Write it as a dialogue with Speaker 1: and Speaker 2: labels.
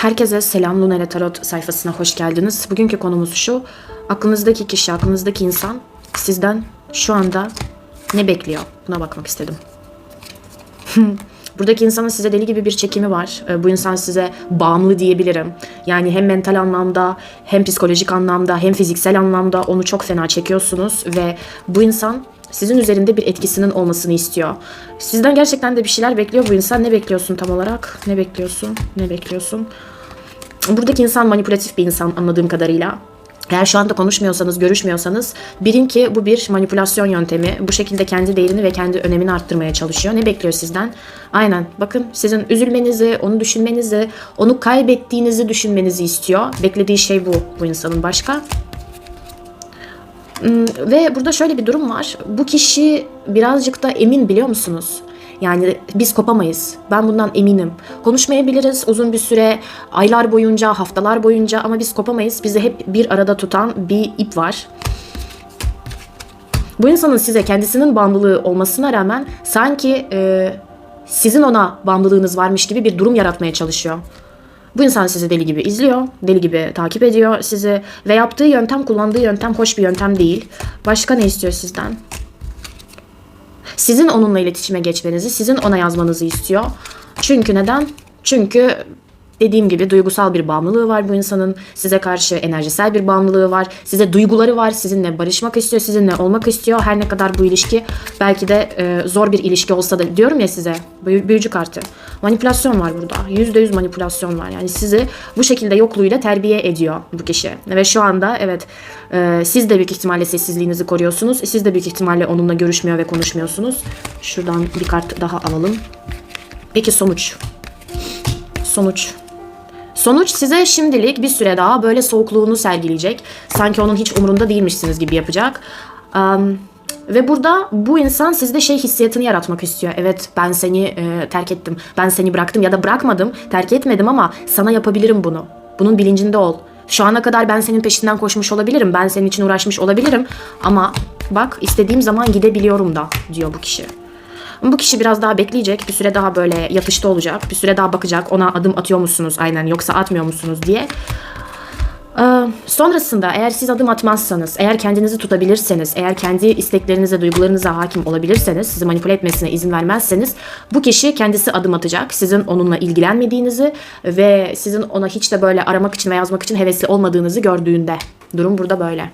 Speaker 1: Herkese selam Lunare Tarot sayfasına hoş geldiniz. Bugünkü konumuz şu. Aklınızdaki kişi, aklınızdaki insan sizden şu anda ne bekliyor? Buna bakmak istedim. Buradaki insanın size deli gibi bir çekimi var. Ee, Bu insan size bağımlı diyebilirim. Yani hem mental anlamda, hem psikolojik anlamda, hem fiziksel anlamda onu çok fena çekiyorsunuz ve bu insan sizin üzerinde bir etkisinin olmasını istiyor. Sizden gerçekten de bir şeyler bekliyor bu insan. Ne bekliyorsun tam olarak? Ne bekliyorsun? Ne bekliyorsun? Buradaki insan manipülatif bir insan anladığım kadarıyla. Eğer şu anda konuşmuyorsanız, görüşmüyorsanız bilin ki bu bir manipülasyon yöntemi. Bu şekilde kendi değerini ve kendi önemini arttırmaya çalışıyor. Ne bekliyor sizden? Aynen bakın sizin üzülmenizi, onu düşünmenizi, onu kaybettiğinizi düşünmenizi istiyor. Beklediği şey bu bu insanın başka. Hmm, Ve burada şöyle bir durum var. Bu kişi birazcık da emin biliyor musunuz? Yani biz kopamayız. Ben bundan eminim. Konuşmayabiliriz uzun bir süre, aylar boyunca, haftalar boyunca ama biz kopamayız. Bizi hep bir arada tutan bir ip var. Bu insanın size kendisinin bağımlılığı olmasına rağmen sanki e, sizin ona bağımlılığınız varmış gibi bir durum yaratmaya çalışıyor. Bu insan sizi deli gibi izliyor, deli gibi takip ediyor sizi ve yaptığı yöntem, kullandığı yöntem hoş bir yöntem değil. Başka ne istiyor sizden? Sizin onunla iletişime geçmenizi, sizin ona yazmanızı istiyor. Çünkü neden? Çünkü dediğim gibi duygusal bir bağımlılığı var bu insanın. Size karşı enerjisel bir bağımlılığı var. Size duyguları var. Sizinle barışmak istiyor, sizinle olmak istiyor. Her ne kadar bu ilişki belki de e, zor bir ilişki olsa da diyorum ya size. büyü- Büyücü kartı. Manipülasyon var burada. %100 manipülasyon var. Yani sizi bu şekilde yokluğuyla terbiye ediyor bu kişi. Ve şu anda evet e, siz de büyük ihtimalle sessizliğinizi koruyorsunuz. Siz de büyük ihtimalle onunla görüşmüyor ve konuşmuyorsunuz. Şuradan bir kart daha alalım. Peki sonuç? Sonuç. Sonuç size şimdilik bir süre daha böyle soğukluğunu sergileyecek. Sanki onun hiç umurunda değilmişsiniz gibi yapacak. Am, ve burada bu insan sizde şey hissiyatını yaratmak istiyor. Evet ben seni e, terk ettim. Ben seni bıraktım ya da bırakmadım. Terk etmedim ama sana yapabilirim bunu. Bunun bilincinde ol. Şu ana kadar ben senin peşinden koşmuş olabilirim. Ben senin için uğraşmış olabilirim. Ama bak istediğim zaman gidebiliyorum da diyor bu kişi. Bu kişi biraz daha bekleyecek. Bir süre daha böyle yatışta olacak. Bir süre daha bakacak. Ona adım atıyor musunuz aynen yoksa atmıyor musunuz diye. Ee, sonrasında eğer siz adım atmazsanız, eğer kendinizi tutabilirseniz, eğer kendi isteklerinize, duygularınıza hakim olabilirseniz, sizi manipüle etmesine izin vermezseniz bu kişi kendisi adım atacak. Sizin onunla ilgilenmediğinizi ve sizin ona hiç de böyle aramak için ve yazmak için hevesli olmadığınızı gördüğünde. Durum burada böyle.